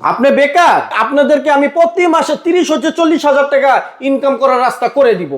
আপনি বেকার। আপনাদেরকে আমি প্রতি মাসে তিরিশ হচ্ছে চল্লিশ হাজার টাকা ইনকাম করার রাস্তা করে দিব।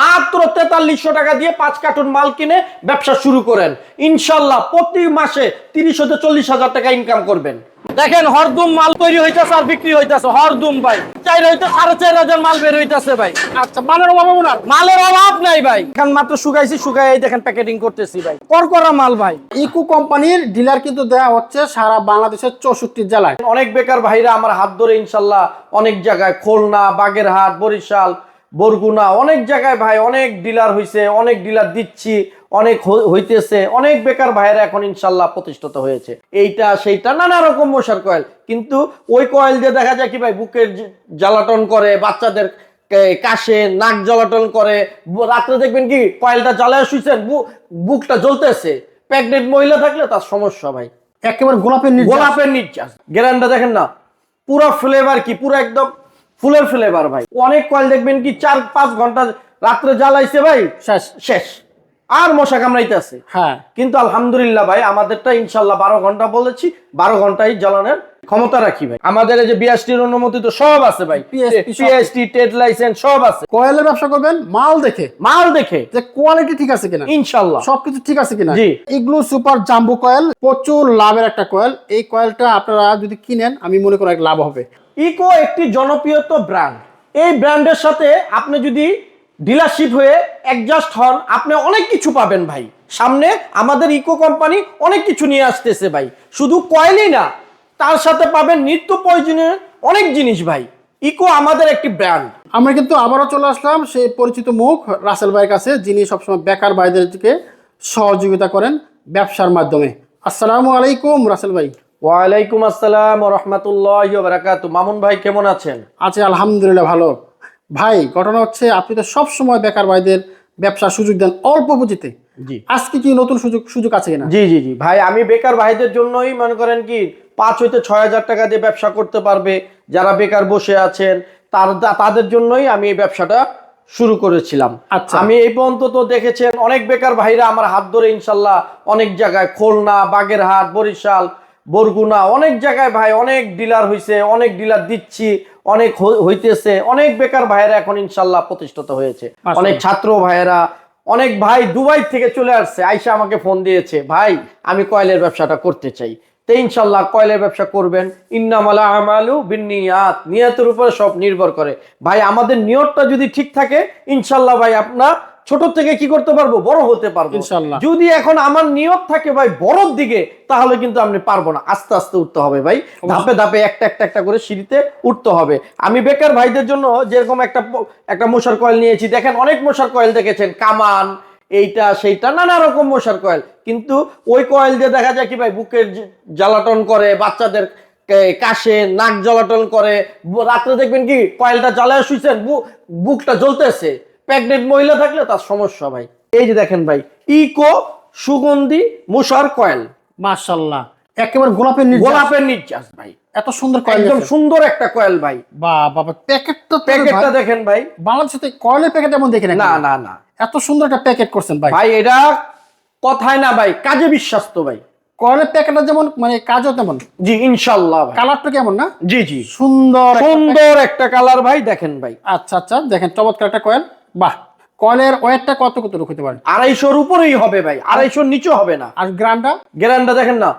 মাত্র তেতাল্লিশশো টাকা দিয়ে পাঁচ কার্টুন মাল কিনে ব্যবসা শুরু করেন। ইনশাল্লাহ প্রতি মাসে তিরিশ হতে চল্লিশ হাজার টাকা ইনকাম করবেন। দেখেন হরদুম মাল তৈরি হইতেছে আর বিক্রি হইতেছে। হরদুম ভাই চার হইতে সাড়ে চার হাজার মাল বের হইতেছে ভাই। আচ্ছা মালের অভাব না? মালের অভাব নাই ভাই। এখন মাত্র শুকাইছি শুকাই দেখেন প্যাকেটিং করতেছি ভাই। করকরা মাল ভাই। ইকো কোম্পানির ডিলার কিন্তু দেওয়া হচ্ছে সারা বাংলাদেশের চৌষট্টি জেলায়। অনেক বেকার ভাইরা আমার হাত ধরে ইনশাল্লাহ অনেক জায়গায় খুলনা বাগেরহাট বরিশাল বরগুনা অনেক জায়গায় ভাই অনেক ডিলার হইছে অনেক ডিলার দিচ্ছি অনেক হইতেছে অনেক বেকার ভাইরা এখন ইনশাল্লাহ প্রতিষ্ঠিত হয়েছে। এইটা সেইটা নানা রকম মশার কয়েল কিন্তু ওই কয়েল দিয়ে দেখা যায় কি ভাই বুকের জ্বালাটন করে বাচ্চাদের কাশে নাক জ্বালাটন করে রাত্রে দেখবেন কি কয়েলটা জ্বালায় শুইছেন বু- বুকটা জ্বলতেছে। প্রেগনেন্ট মহিলা থাকলে তার সমস্যা ভাই। একেবারে গোলাপের গোলাপের নির্যাস। গ্যারান্ডা দেখেন না পুরো ফ্লেভার কি পুরো একদম ফুলের ফ্লেভার ভাই। অনেক কয়েল দেখবেন কি চার পাঁচ ঘণ্টা রাত্রে জ্বালাইছে ভাই। শেষ। শেষ। আর মশা কামড়াইতেছে হ্যাঁ। কিন্তু আলহামদুলিল্লাহ ভাই আমাদেরটা ইনশাল্লাহ বারো ঘণ্টা বলেছি বারো ঘন্টাই জ্বালানোর ক্ষমতা রাখি ভাই। আমাদের এই যে বিএসটির অনুমতি তো সব আছে ভাই। পিএসটি টেড লাইসেন্স সব আছে। কয়েলের ব্যবসা করবেন মাল দেখে। মাল দেখে। যে কোয়ালিটি ঠিক আছে কিনা। ইনশাল্লাহ। সবকিছু ঠিক আছে কিনা। জি। ইগলু সুপার জাম্বো কয়েল প্রচুর লাভের একটা কয়েল এই কয়েলটা আপনারা যদি কিনেন আমি মনে করি লাভ হবে। ইকো একটি জনপ্রিয়ত ব্র্যান্ড এই ব্র্যান্ডের সাথে আপনি যদি ডিলারশিপ হয়ে অ্যাডজাস্ট হন, আপনি অনেক কিছু পাবেন ভাই। সামনে আমাদের ইকো কোম্পানি অনেক কিছু নিয়ে আসতেছে ভাই। শুধু কয়েলই না, তার সাথে পাবেন নিত্য প্রয়োজনীয় অনেক জিনিস ভাই। ইকো আমাদের একটি ব্র্যান্ড আমরা কিন্তু আবারও চলে আসলাম সেই পরিচিত মুখ রাসেল ভাইয়ের কাছে, যিনি সবসময় বেকার ভাইদেরকে সহযোগিতা করেন ব্যবসার মাধ্যমে। আসসালামু আলাইকুম রাসেল ভাই। ওয়ালাইকুম আসসালাম রহমতুল্লাহ বারাকাতু। মামুন ভাই কেমন আছেন? আছে আলহামদুলিল্লাহ ভালো। ভাই ঘটনা হচ্ছে আপনি তো সব সময় বেকার ভাইদের ব্যবসার সুযোগ দেন অল্প পুঁজিতে। জি। আজকে কি নতুন সুযোগ সুযোগ আছে কিনা? জি জি জি। ভাই আমি বেকার ভাইদের জন্যই মনে করেন কি পাঁচ হইতে ছয় হাজার টাকা দিয়ে ব্যবসা করতে পারবে। যারা বেকার বসে আছেন তার তাদের জন্যই আমি এই ব্যবসাটা শুরু করেছিলাম। আচ্ছা। আমি এই পর্যন্ত তো দেখেছেন অনেক বেকার ভাইরা আমার হাত ধরে ইনশাল্লাহ অনেক জায়গায় খুলনা বাগেরহাট বরিশাল বরগুনা অনেক জায়গায় ভাই অনেক ডিলার হইছে অনেক ডিলার দিচ্ছি অনেক হইতেছে অনেক বেকার ভাইরা এখন ইনশাল্লাহ প্রতিষ্ঠিত হয়েছে। অনেক ছাত্র ভাইয়েরা অনেক ভাই দুবাই থেকে চলে আসছে আইসা আমাকে ফোন দিয়েছে ভাই আমি কয়েলের ব্যবসাটা করতে চাই। তো ইনশাল্লাহ কয়েলের ব্যবসা করবেন। ইন্নামালা আমালু বিনিয়াত নিয়াতের উপরে সব নির্ভর করে। ভাই আমাদের নিয়তটা যদি ঠিক থাকে ইনশাল্লাহ ভাই আপনার ছোট থেকে কি করতে পারব? বড় হতে পারব। যদি এখন আমার নিয়ত থাকে ভাই বড়র দিকে তাহলে কিন্তু আমি পারব না। আস্তে আস্তে উঠতে হবে ভাই। ধাপে ধাপে একটা একটা একটা করে সিঁড়িতে উঠতে হবে। আমি বেকার ভাইদের জন্য যেরকম একটা একটা মশার কয়েল নিয়েছি। দেখেন অনেক মশার কয়েল দেখেছেন। কামান এইটা সেইটা নানা রকম মশার কয়েল। কিন্তু ওই কয়েল দিয়ে দেখা যায় কি ভাই বুকের জ্বালাটন করে বাচ্চাদের কাশে নাক জ্বালাটন করে। রাত্রে দেখবেন কি কয়েলটা জ্বালায় শুইছেন বু- বুকটা জ্বলতেছে। প্রেগনেন্ট মহিলা থাকলে তার সমস্যা ভাই। এই যে দেখেন ভাই ইকো সুগন্ধি মশার কয়েল। মাশাল্লাহ একেবারে গোলাপের। গোলাপের নির্যাস ভাই। এত সুন্দর কয়েল একদম সুন্দর একটা কয়েল ভাই। বা বাবা প্যাকেটটা তো প্যাকেটটা দেখেন ভাই। বাংলাদেশে তো কয়েলের প্যাকেট এমন দেখি না না না। এত সুন্দর একটা প্যাকেট করছেন ভাই। ভাই এটা কথায় না ভাই কাজে বিশ্বাস তো ভাই। কয়েলের প্যাকেটটা যেমন মানে কাজও তেমন। জি ইনশাল্লাহ ভাই। কালারটা কেমন না? জি জি। সুন্দর সুন্দর একটা কালার ভাই দেখেন ভাই। আচ্ছা আচ্ছা দেখেন চমৎকার একটা কয়েল। বাহ কয়েলের ওয়েটটা কত কত হতে পারে? আড়াইশোর উপরেই হবে ভাই আড়াইশোর নিচে হবে না। আর গ্রান্ডা গ্যারান্ডা দেখেন না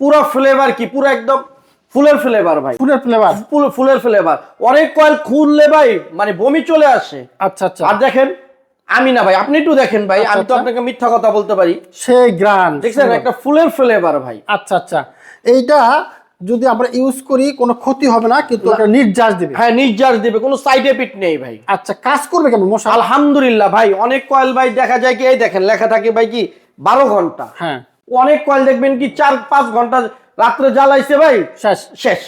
পুরো ফ্লেভার কি পুরো একদম ফুলের ফ্লেভার ভাই। ফুলের ফ্লেভার ফুলের ফ্লেভার অনেক কয়েল খুললে ভাই মানে বমি চলে আসে। আচ্ছা আচ্ছা। আর দেখেন আমি না ভাই আপনি একটু দেখেন ভাই আচ্ছা, আমি তো আচ্ছা। আপনাকে মিথ্যা কথা বলতে পারি। সেই গ্রান্ড দেখছেন একটা ফুলের ফ্লেভার ভাই। আচ্ছা আচ্ছা। এইটা যদি আমরা ইউজ করি কোনো ক্ষতি হবে না কিন্তু একটা নির্যাস দিবে। হ্যাঁ নির্যাস দিবে কোনো সাইড এফেক্ট নেই ভাই। আচ্ছা কাজ করবে কেমন? মশা আলহামদুলিল্লাহ ভাই অনেক কয়েল ভাই দেখা যায় কি এই দেখেন লেখা থাকে ভাই কি বারো ঘণ্টা। হ্যাঁ। অনেক কয়েল দেখবেন কি চার পাঁচ ঘণ্টা রাত্রে জ্বালাইছে ভাই শেষ। শেষ।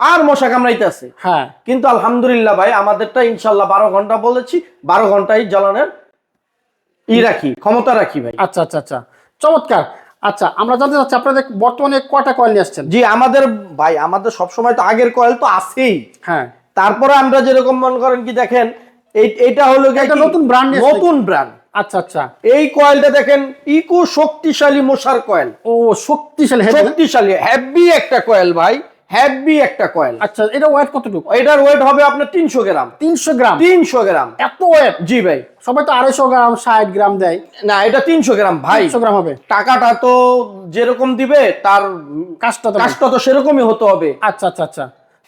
আর মশা কামড়াইতেছে। হ্যাঁ। কিন্তু আলহামদুলিল্লাহ ভাই আমাদেরটা ইনশাল্লাহ বারো ঘণ্টা বলেছি বারো ঘন্টাই জ্বালানোর ই রাখি ক্ষমতা রাখি ভাই। আচ্ছা আচ্ছা আচ্ছা। চমৎকার। আচ্ছা আমরা জানতে চাচ্ছি আপনাদের বর্তমানে কয়টা কয়েল নিয়ে আসছেন? জি আমাদের ভাই আমাদের সবসময় তো আগের কয়েল তো আছেই। হ্যাঁ। তারপরে আমরা যেরকম মনে করেন কি দেখেন এই- এটা হলো কি একটা নতুন ব্র্যান্ড নতুন ব্র্যান্ড আচ্ছা আচ্ছা। এই কয়েলটা দেখেন ইকো শক্তিশালী মশার কয়েল ও শক্তিশালী শক্তিশালী হেভি একটা কয়েল ভাই। হ্যাভি একটা কয়েল আচ্ছা এটা ওয়েট কতটুকু? এটার ওয়েট হবে আপনার তিনশো গ্রাম। তিনশো গ্রাম? তিনশো গ্রাম। এত ওয়েট জি ভাই। সবাই তো আড়াইশো গ্রাম ষাট গ্রাম দেয়। না এটা তিনশো গ্রাম ভাই। তিনশো গ্রাম হবে। টাকাটা তো যেরকম দিবে তার কাজটা তো কাজটা তো সেরকমই হতে হবে। আচ্ছা আচ্ছা আচ্ছা।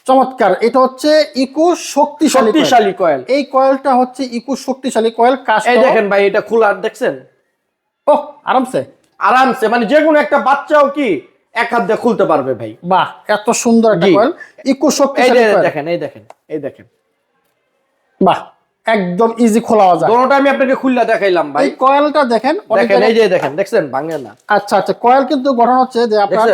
চমৎকার। এটা হচ্ছে ইকো শক্তিশালী। শক্তিশালী কয়েল এই কয়েলটা হচ্ছে ইকো শক্তিশালী কয়েল কাজ এই দেখেন ভাই এটা খোলার দেখছেন? ও আরামসে। আরামসে মানে যে কোনো একটা বাচ্চাও কি এক হাত দিয়ে খুলতে পারবে ভাই। বাহ এত সুন্দর একটা। কয়েল ইকো শক্তিশালী দেখেন এই দেখেন এই দেখেন। বাহ একদম ইজি খোলা যায়। দোনোটা আমি আপনাকে খুললা দেখাইলাম ভাই। এই কয়েলটা দেখেন দেখেন এই যে দেখেন দেখছেন? ভাঙে না। আচ্ছা আচ্ছা কয়েল কিন্তু গঠন হচ্ছে যে আপনার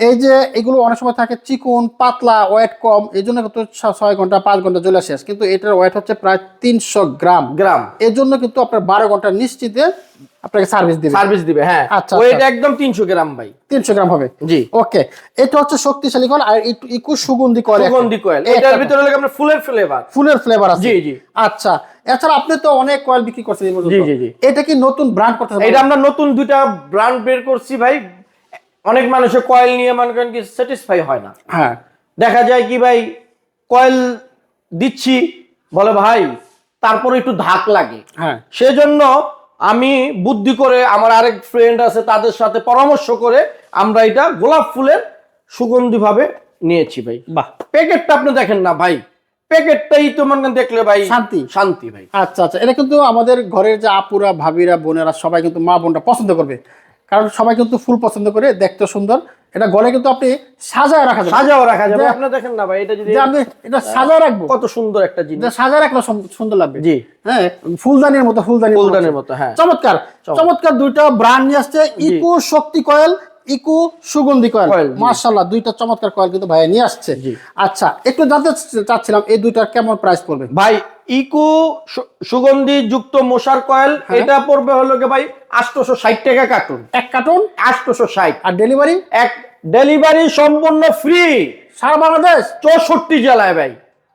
এই যে এগুলো অনেক সময় থাকে চিকন পাতলা ওয়েট কম এই জন্য কিন্তু ছয় ঘণ্টা পাঁচ ঘণ্টা চলে শেষ কিন্তু এটার ওয়েট হচ্ছে প্রায় তিনশো গ্রাম। গ্রাম। এর জন্য কিন্তু আপনার বারো ঘণ্টা নিশ্চিতে আপনাকে সার্ভিস দিবে। সার্ভিস দিবে হ্যাঁ। আচ্ছা, ওয়েট আচ্ছা। একদম তিনশো গ্রাম ভাই। তিনশো গ্রাম হবে? জি। ওকে এটা হচ্ছে শক্তিশালী কল আর একটু ইকু সুগন্ধি কয়েল সুগন্ধি কয়েল। এটার ভিতরে লাগে আপনার ফুলের ফ্লেভার ফুলের ফ্লেভার আছে। জি, জি। আচ্ছা। এছাড়া আপনি তো অনেক কয়েল বিক্রি করছেন জি, জি, জি। এটা কি নতুন ব্র্যান্ড করতে এটা আমরা নতুন দুইটা ব্র্যান্ড বের করছি ভাই। অনেক মানুষের কয়েল নিয়ে মনে করেন কি স্যাটিসফাই হয় না। হ্যাঁ। দেখা যায় কি ভাই কয়েল দিচ্ছি বলে ভাই তারপরে একটু ধাক লাগে। হ্যাঁ। সেজন্য আমি বুদ্ধি করে আমার আরেক ফ্রেন্ড আছে তাদের সাথে পরামর্শ করে আমরা এটা গোলাপ ফুলের সুগন্ধি ভাবে নিয়েছি ভাই। বাহ। প্যাকেটটা আপনি দেখেন না ভাই প্যাকেটটাই তো মনে দেখলে ভাই শান্তি। শান্তি ভাই। আচ্ছা আচ্ছা। এটা কিন্তু আমাদের ঘরের যে আপুরা ভাবিরা বোনেরা সবাই কিন্তু মা বোনটা পছন্দ করবে। কারণ সবাই কিন্তু ফুল পছন্দ করে দেখতে সুন্দর। এটা গলে কিন্তু আপনি সাজায় রাখা যাবে। সাজাও রাখা যাবে। আপনি দেখেন না ভাই এটা যদি আপনি এটা সাজায় রাখব। কত সুন্দর একটা জিনিস। এটা সাজায় রাখলে সুন্দর লাগবে। জি। হ্যাঁ ফুলদানির মতো ফুলদানি ফুলদানির মতো হ্যাঁ। চমৎকার। চমৎকার। দুইটা ব্র্যান্ড নিয়ে আসছে Eco Shakti coil Eco Sugandhi coil. মার্শাল্লাহ দুইটা চমৎকার কয়েল কিন্তু ভাইয়া নিয়ে আসছে। জি। আচ্ছা একটু জানতে চাচ্ছিলাম এই দুইটার কেমন প্রাইস পড়বে? ভাই ইকো সুগন্ধি যুক্ত মশার কয়েল হ্যাঁ। এটা পড়বে হলো কি ভাই আটশোশো ষাট টাকা কার্টুন। এক কার্টুন? আটশোশো ষাট আর ডেলিভারি? এক ডেলিভারি সম্পূর্ণ ফ্রি। সারা বাংলাদেশ? চৌষট্টি জেলায় ভাই।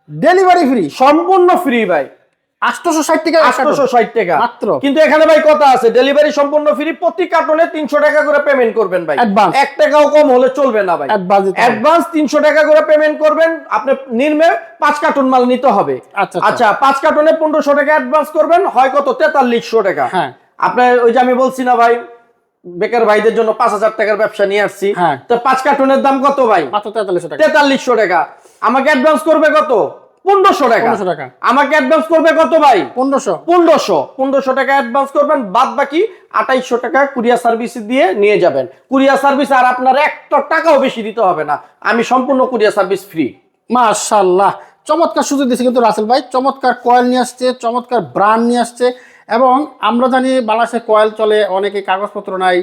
Delivery free? সম্পূর্ণ ফ্রি ভাই। টাকা মাত্র। কিন্তু এখানে ভাই কথা আছে ডেলিভারি সম্পূর্ণ ফ্রি প্রতি কার্টনে টাকা করে পেমেন্ট করবেন ভাই। টাকাও কম হলে চলবে না ভাই। Advance দিতে হবে। অ্যাডভান্স তিনশো টাকা করে পেমেন্ট করবেন আপনি নির্মে পাঁচ কার্টুন মাল নিতে হবে। আচ্ছা, আচ্ছা। আচ্ছা পাঁচ কার্টনে পনেরোশো টাকা অ্যাডভান্স করবেন হয় কত? তেতাল্লিশশো টাকা। হ্যাঁ। আপনার ওই যে আমি বলছি না ভাই বেকার ভাইদের জন্য পাঁচ হাজার টাকার ব্যবসা নিয়ে আসছি। হ্যাঁ। তো পাঁচ কার্টুনের দাম কত ভাই? মাত্র তেতাল্লিশশো টাকা। তেতাল্লিশশো টাকা। আমাকে অ্যাডভান্স করবে কত? পনেরোশো টাকা। 1500 টাকা। আমাকে অ্যাডভান্স করবে কত ভাই? পনেরোশো। পনেরোশো। পনেরোশো টাকা অ্যাডভান্স করবেন বাদ বাকি আঠাইশশো টাকা কুরিয়ার সার্ভিস দিয়ে নিয়ে যাবেন। কুরিয়ার সার্ভিস আর আপনার একটা টাকাও বেশি দিতে হবে না। আমি সম্পূর্ণ কুরিয়ার সার্ভিস ফ্রি মাশাল্লাহ চমৎকার সুযোগ দিচ্ছে কিন্তু রাসেল ভাই। চমৎকার কয়েল নিয়ে আসছে চমৎকার ব্র্যান্ড নিয়ে আসছে এবং আমরা জানি বাংলাদেশে কয়েল চলে অনেকে কাগজপত্র নাই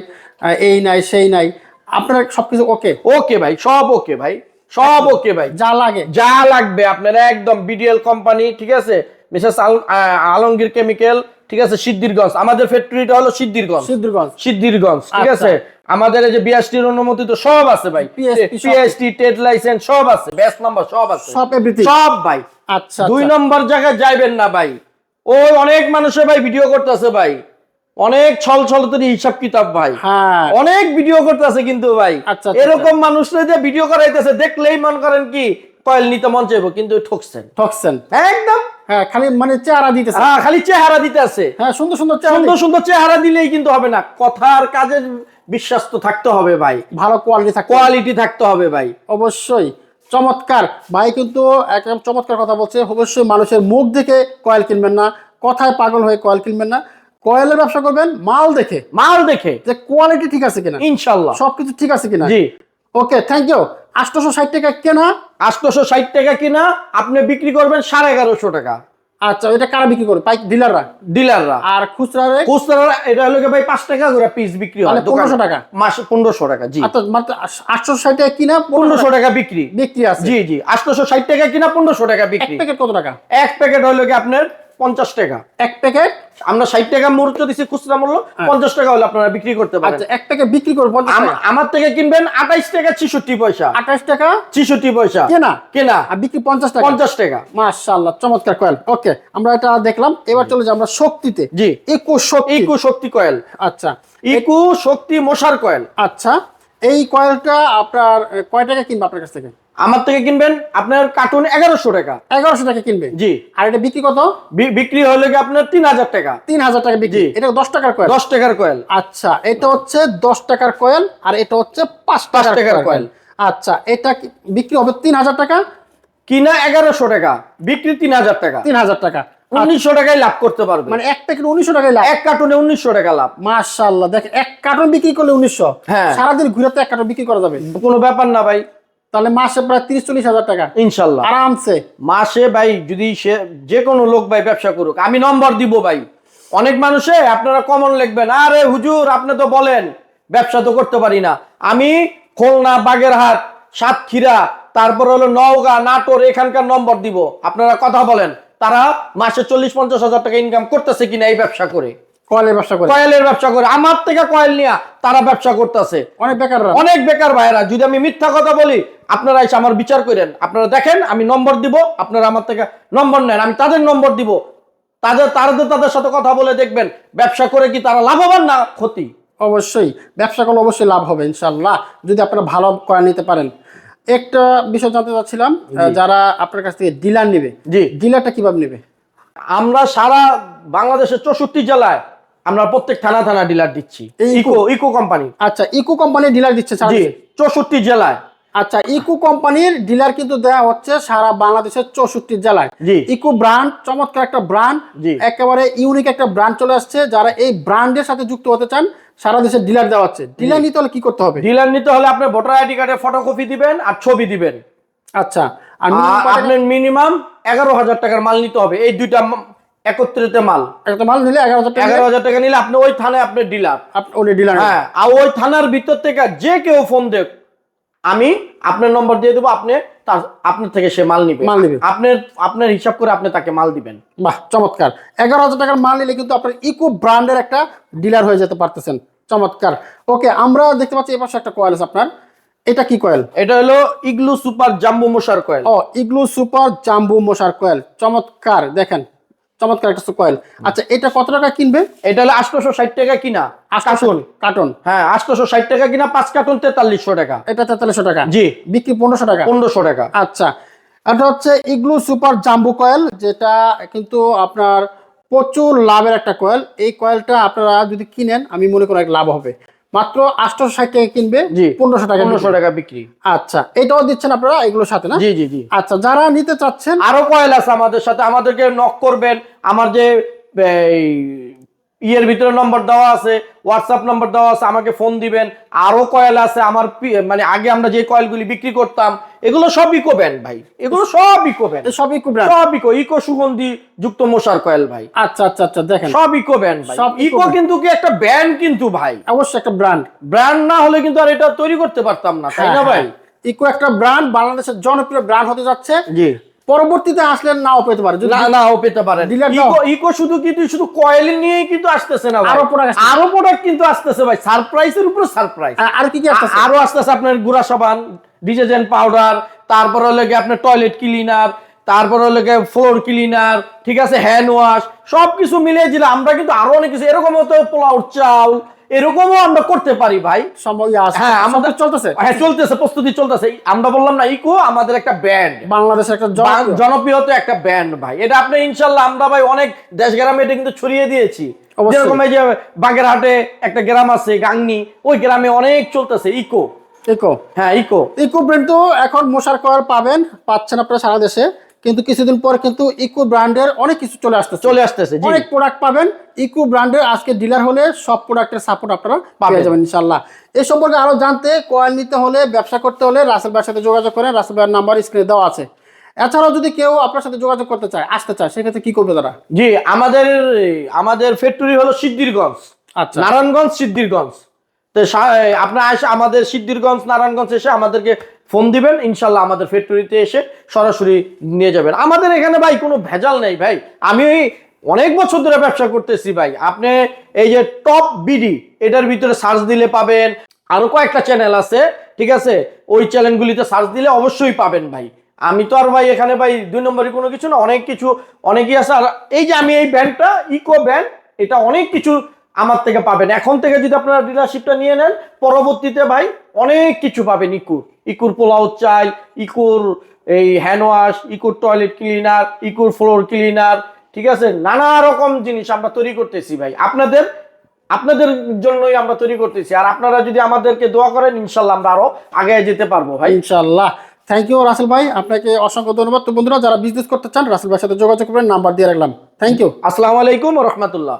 এই নাই সেই নাই। আপনার সবকিছু ওকে ওকে ভাই সব ওকে ভাই। সব ওকে ভাই। যা লাগে। যা লাগবে আপনার একদম বিডিএল কোম্পানি ঠিক আছে? মিসেস আলমগীর কেমিক্যাল ঠিক আছে? সিদ্ধিরগঞ্জ। আমাদের ফ্যাক্টরিটা হলো সিদ্ধিরগঞ্জ। সিদ্ধগঞ্জ সিদ্ধিরগঞ্জ ঠিক আচ্ছা। আছে? আমাদের এই যে বিএসটির অনুমোদিত সব আছে ভাই। পিএসটি টেড লাইসেন্স সব। আছে ব্যাস নাম্বার সব আছে। সব এভরিথিং সব ভাই। আচ্ছা দুই আচ্ছা। নম্বর জায়গায় যাইবেন না ভাই। ওই অনেক মানুষে ভাই ভিডিও করতেছে ভাই। অনেক ছল ছল ছলতের হিসাব কিতাব ভাই। হ্যাঁ। অনেক ভিডিও করতেছে কিন্তু ভাই। আচ্ছা, আচ্ছা, এরকম মানুষ যে ভিডিও করাইতেছে দেখলেই মন করেন কি কয়েল নিতে মন চাইব কিন্তু ঠকছেন। ঠকছেন। একদম। হ্যাঁ খালি মানে চেহারা দিতেছে। হ্যাঁ খালি চেহারা দিতে আছে হ্যাঁ সুন্দর সুন্দর সুন্দর সুন্দর চেহারা দিলেই কিন্তু হবে না। কথার কাজের বিশ্বাস তো থাকতে হবে ভাই। ভালো কোয়ালিটি কোয়ালিটি থাকতে হবে ভাই। অবশ্যই। চমৎকার। ভাই কিন্তু একদম চমৎকার কথা বলছে অবশ্যই মানুষের মুখ দেখে কয়েল কিনবেন না কথায় পাগল হয়ে কয়েল কিনবেন না। কয়েলের ব্যবসা করবেন? মাল দেখে। মাল দেখে। যে কোয়ালিটি ঠিক আছে কিনা। ইনশাল্লাহ। সবকিছু ঠিক আছে কিনা। জি। ওকে থ্যাংক ইউ আটশোশো ষাট টাকা কেনা? আটশোশো ষাট টাকা কিনা আপনি বিক্রি করবেন সাড়ে এগারোশো টাকা। আচ্ছা এটা কারা বিক্রি করে পাইক ডিলাররা ডিলাররা। আর খুচরা খুচরা এটা হলো ভাই পাঁচ টাকা করে পিস বিক্রি হয় দোকানে। 1500 টাকা? মাসে পনেরোশো টাকা জি। আচ্ছা মাত্র আটশো ষাট টাকা কিনা পনেরোশো টাকা? বিক্রি। বিক্রি আছে। জি জি। আটশোশো ষাট টাকা কিনা পনেরোশো টাকা বিক্রি। প্যাকেট কত টাকা? এক প্যাকেট হলো কি আপনার পঞ্চাশ টাকা। এক প্যাকেট আমরা ষাট টাকা মূল্য দিচ্ছি খুচরা মূল্য পঞ্চাশ টাকা হলে আপনারা বিক্রি করতে পারেন। আচ্ছা এক প্যাকেট বিক্রি করব আমার থেকে কিনবেন আঠাইশ টাকা ছিষট্টি পয়সা। আঠাশ টাকা? ছিষট্টি পয়সা। কেনা? কেনা। আর বিক্রি পঞ্চাশ টাকা? পঞ্চাশ টাকা। মাশাআল্লাহ চমৎকার কয়েল। ওকে আমরা এটা দেখলাম এবার চলে যাই আমরা শক্তিতে। জি। একুশ শক্তি। ইকু শক্তি কয়েল। আচ্ছা। ইকু শক্তি মশার কয়েল। আচ্ছা এই কয়েলটা আপনার কয় টাকা কিনবো আপনার কাছ থেকে? আমার থেকে কিনবেন আপনার কার্টুন এগারোশো টাকা। এগারোশো টাকা কিনবেন? জি। আর এটা বিক্রি কত? বিক্রি হলে কি আপনার তিন হাজার টাকা? তিন হাজার টাকা বিক্রি। এটা দশ টাকার কয়েল দশ টাকার কয়েল আচ্ছা এটা হচ্ছে দশ টাকার কয়েল আর এটা হচ্ছে পাঁচ টাকার কয়েল। আচ্ছা এটা বিক্রি হবে তিন হাজার টাকা? কিনা এগারোশো টাকা বিক্রি তিন হাজার টাকা। তিন হাজার টাকা। উনিশশো টাকায় লাভ করতে পারবে। মানে এক প্যাকেট উনিশশো টাকায় লাভ। এক কার্টুনে উনিশশো টাকা লাভ। মাশাল্লাহ দেখেন এক কার্টন বিক্রি করলে উনিশশো। হ্যাঁ। সারাদিন ঘুরে তো এক কার্টন বিক্রি করা যাবে। কোনো ব্যাপার না ভাই। তাহলে মাসে প্রায় তিরিশ চল্লিশ হাজার টাকা। ইনশাল্লাহ। আরামসে। মাসে ভাই যদি সে যে কোনো লোক ভাই ব্যবসা করুক আমি নম্বর দিব ভাই। অনেক মানুষে আপনারা কমন লিখবেন আরে হুজুর আপনি তো বলেন ব্যবসা তো করতে পারি না। আমি খুলনা বাগেরহাট সাতক্ষীরা তারপর হলো নওগাঁ নাটোর এখানকার নম্বর দিব। আপনারা কথা বলেন তারা মাসে চল্লিশ পঞ্চাশ হাজার টাকা ইনকাম করতেছে কিনা এই ব্যবসা করে। কয়েলের ব্যবসা করে। কয়েলের ব্যবসা করে। আমার থেকে কয়েল নিয়ে তারা ব্যবসা করতেছে। অনেক বেকাররা। অনেক বেকার ভাইয়েরা যদি আমি মিথ্যা কথা বলি আপনারা এসে আমার বিচার করেন। আপনারা দেখেন আমি নম্বর দিব আপনারা আমার থেকে নম্বর নেন আমি তাদের নম্বর দিব। তাদের তাদের তাদের সাথে কথা বলে দেখবেন ব্যবসা করে কি তারা লাভবান না ক্ষতি? অবশ্যই ব্যবসা করলে অবশ্যই লাভ হবে ইনশাল্লাহ যদি আপনারা ভালো কয়েন নিতে পারেন। একটা বিষয় জানতে চাচ্ছিলাম যারা আপনার কাছ থেকে ডিলার নেবে জি। ডিলারটা কীভাবে নেবে? আমরা সারা বাংলাদেশের চৌষট্টি জেলায় আমরা প্রত্যেক থানা থানা ডিলার দিচ্ছি। Eco Eco company. আচ্ছা ইকো কোম্পানির ডিলার দিচ্ছে? চৌষট্টি জেলায়। আচ্ছা ইকো কোম্পানির ডিলার কিন্তু দেওয়া হচ্ছে সারা বাংলাদেশের চৌষট্টি জেলায়। ইকো ব্র্যান্ড চমৎকার একটা ব্র্যান্ড জি। একেবারে ইউনিক একটা ব্র্যান্ড চলে আসছে যারা এই ব্র্যান্ডের সাথে যুক্ত হতে চান সারা দেশে ডিলার দেওয়া হচ্ছে। ডিলার নিতে হলে কি করতে হবে? ডিলার নিতে হলে আপনি ভোটার আইডি কার্ডের ফটোকপি দিবেন আর ছবি দিবেন। আচ্ছা আর মিনিমাম এগারো হাজার টাকার মাল নিতে হবে। এই দুইটা একত্রিত মাল। একটা মাল নিলে এগারো হাজার টাকা এগারো হাজার টাকা নিলে আপনি ওই থানায় আপনার ডিলার। আপনি ডিলার। হ্যাঁ আর ওই থানার ভিতর থেকে যে কেউ ফোন দেখ আমি আপনার নম্বর দিয়ে দেবো আপনি তার আপনার থেকে সে মাল নিবে। মাল নিবে। আপনার আপনার হিসাব করে আপনি তাকে মাল দিবেন। বাহ চমৎকার। এগারো হাজার টাকার মাল নিলে কিন্তু আপনার ইকো ব্র্যান্ডের একটা ডিলার হয়ে যেতে পারতেছেন। চমৎকার। ওকে আমরা দেখতে পাচ্ছি এপাশে একটা কয়েল আছে আপনার। এটা কি কয়েল এটা হলো ইগলু সুপার জাম্বু মশার কয়েল ও ইগলু সুপার জাম্বু মশার কয়েল চমৎকার দেখেন। চমৎকার একটা কয়েল আচ্ছা এটা কত টাকা কিনবে? এটা হলো আটশোশো ষাট টাকা কিনা? কার্টুন। কার্টুন। হ্যাঁ আটশোশো ষাট টাকা কিনা পাঁচ কার্টুন তেতাল্লিশশো টাকা। এটা তেতাল্লিশশো টাকা? জি। বিক্রি পনেরোশো টাকা? পনেরোশো টাকা। আচ্ছা এটা হচ্ছে ইগলু সুপার জাম্বু কয়েল যেটা কিন্তু আপনার প্রচুর লাভের একটা কয়েল। এই কয়েলটা আপনারা যদি কিনেন আমি মনে করি লাভ হবে। মাত্র আটশো ষাট টাকা কিনবে পনেরোশো টাকা পনেরোশো টাকা বিক্রি। আচ্ছা এটাও দিচ্ছেন আপনারা এগুলোর সাথে না? জি জি জি। আচ্ছা যারা নিতে চাচ্ছেন আরও কয়েল আছে আমাদের সাথে আমাদেরকে নক করবেন। আমার যে ইয়ের ভিতরে নম্বর দেওয়া আছে হোয়াটসঅ্যাপ নম্বর দেওয়া আছে আমাকে ফোন দিবেন। আরও কয়েল আছে আমার মানে আগে আমরা যে কয়েলগুলি বিক্রি করতাম এগুলো সব ইকো ব্যান্ড ভাই। এগুলো সব ইকো ব্যান্ড সব ইকো ব্র্যান্ড সব ইকো ইকো সুগন্ধি যুক্ত মশার কয়েল ভাই। আচ্ছা আচ্ছা আচ্ছা দেখেন। সব ইকো ব্যান্ড ভাই। সব ইকো কিন্তু কি একটা ব্যান্ড কিন্তু ভাই। অবশ্যই একটা ব্র্যান্ড ব্র্যান্ড না হলে কিন্তু আর এটা তৈরি করতে পারতাম না তাই না ভাই? ইকো একটা ব্র্যান্ড বাংলাদেশের জনপ্রিয় ব্র্যান্ড হতে যাচ্ছে জি। পরবর্তীতে আসলে নাও পেতে পারে না নাও পেতে পারে ইকো ইকো শুধু কিন্তু শুধু কয়েল নিয়েই কিন্তু আসতেছে না। আরও আসতেছে। আরও প্রোডাক্ট কিন্তু আসতেছে ভাই সারপ্রাইজের উপর সারপ্রাইজ আর কি কি আসতেছে আরও আসতেছে আপনার গুড়া সাবান ডিটারজেন্ট পাউডার তারপর হলো গিয়ে আপনার টয়লেট ক্লিনার তারপর হলো গিয়ে ফ্লোর ক্লিনার ঠিক আছে হ্যান্ড ওয়াশ সবকিছু মিলিয়ে দিলে আমরা কিন্তু আরও অনেক কিছু এরকম হতো পোলাও চাল এরকমও আমরা করতে পারি ভাই। সম্ভব ইয়ে হ্যাঁ আমাদের চলতেছে? হ্যাঁ চলতেছে প্রস্তুতি চলতেছে। আমরা বললাম না ইকো আমাদের একটা ব্যান্ড বাংলাদেশের একটা জনপ্রিয়- জনপ্রিয়তা একটা ব্যান্ড ভাই। এটা আপনি ইনশাল্লাহ আমরা ভাই অনেক দেশ গ্রামে এটা কিন্তু ছড়িয়ে দিয়েছি। যেরকম এই যে বাগেরহাটে একটা গ্রাম আছে গাংনি ওই গ্রামে অনেক চলতেছে ইকো। ইকো। হ্যাঁ ইকো। ইকো ব্র্যান্ড তো এখন মশার কয়েল পাবেন পাচ্ছেন আপনারা সারা দেশে। কিন্তু কিছুদিন পর কিন্তু ইকো ব্র্যান্ডের অনেক কিছু চলে আসতেছে। চলে আসতেছে অনেক প্রোডাক্ট পাবেন। ইকো ব্র্যান্ডের আজকে ডিলার হলে সব প্রোডাক্টের সাপোর্ট আপনারা পাবেন। পেয়ে যাবেন ইনশাল্লাহ এই সম্পর্কে আরও জানতে কয়েল নিতে হলে ব্যবসা করতে হলে রাসেল ভাইয়ের সাথে যোগাযোগ করেন। রাসেল ভাইয়ের নাম্বার স্ক্রিনে দেওয়া আছে। এছাড়াও যদি কেউ আপনার সাথে যোগাযোগ করতে চায় আসতে চায় সেক্ষেত্রে কি করবে তারা? জি আমাদের আমাদের ফ্যাক্টরি হলো সিদ্ধিরগঞ্জ। আচ্ছা। নারায়ণগঞ্জ সিদ্ধিরগঞ্জ। তো আপনার এসে আমাদের সিদ্ধিরগঞ্জ, নারায়ণগঞ্জ এসে আমাদেরকে ফোন দিবেন, ইনশাল্লাহ আমাদের ফ্যাক্টরিতে এসে সরাসরি নিয়ে যাবেন। আমাদের এখানে ভাই কোনো ভেজাল নেই ভাই। আমি অনেক বছর ধরে ব্যবসা করতেছি ভাই। আপনি এই যে টপ বিডি এটার ভিতরে সার্চ দিলে পাবেন। আরও কয়েকটা চ্যানেল আছে, ঠিক আছে? ওই চ্যানেলগুলিতে সার্চ দিলে অবশ্যই পাবেন ভাই। আমি তো আর ভাই এখানে ভাই দুই নম্বরই কোনো কিছু না, অনেক কিছু, অনেকই আছে। আর এই যে আমি এই ব্যান্ডটা ইকো ব্যান্ড এটা অনেক কিছু আমার থেকে পাবেন। এখন থেকে যদি আপনারা ডিলারশিপটা নিয়ে নেন পরবর্তীতে ভাই অনেক কিছু পাবেন। ইকুর ইকুর পোলাও চাই ইকুর এই হ্যান্ড ওয়াশ ইকুর টয়লেট ক্লিনার ইকুর ফ্লোর ক্লিনার ঠিক আছে? নানা রকম জিনিস আমরা তৈরি করতেছি ভাই। আপনাদের আপনাদের জন্যই আমরা তৈরি করতেছি। আর আপনারা যদি আমাদেরকে দোয়া করেন ইনশাল্লাহ আমরা আরও আগে যেতে পারব ভাই। ইনশাল্লাহ। থ্যাংক ইউ রাসেল ভাই। আপনাকে অসংখ্য ধন্যবাদ। তো বন্ধুরা যারা বিজনেস করতে চান রাসেল ভাইয়ের সাথে যোগাযোগ করবেন নাম্বার দিয়ে রাখলাম। থ্যাংক ইউ আসসালামু আলাইকুম রহমতুল্লাহ।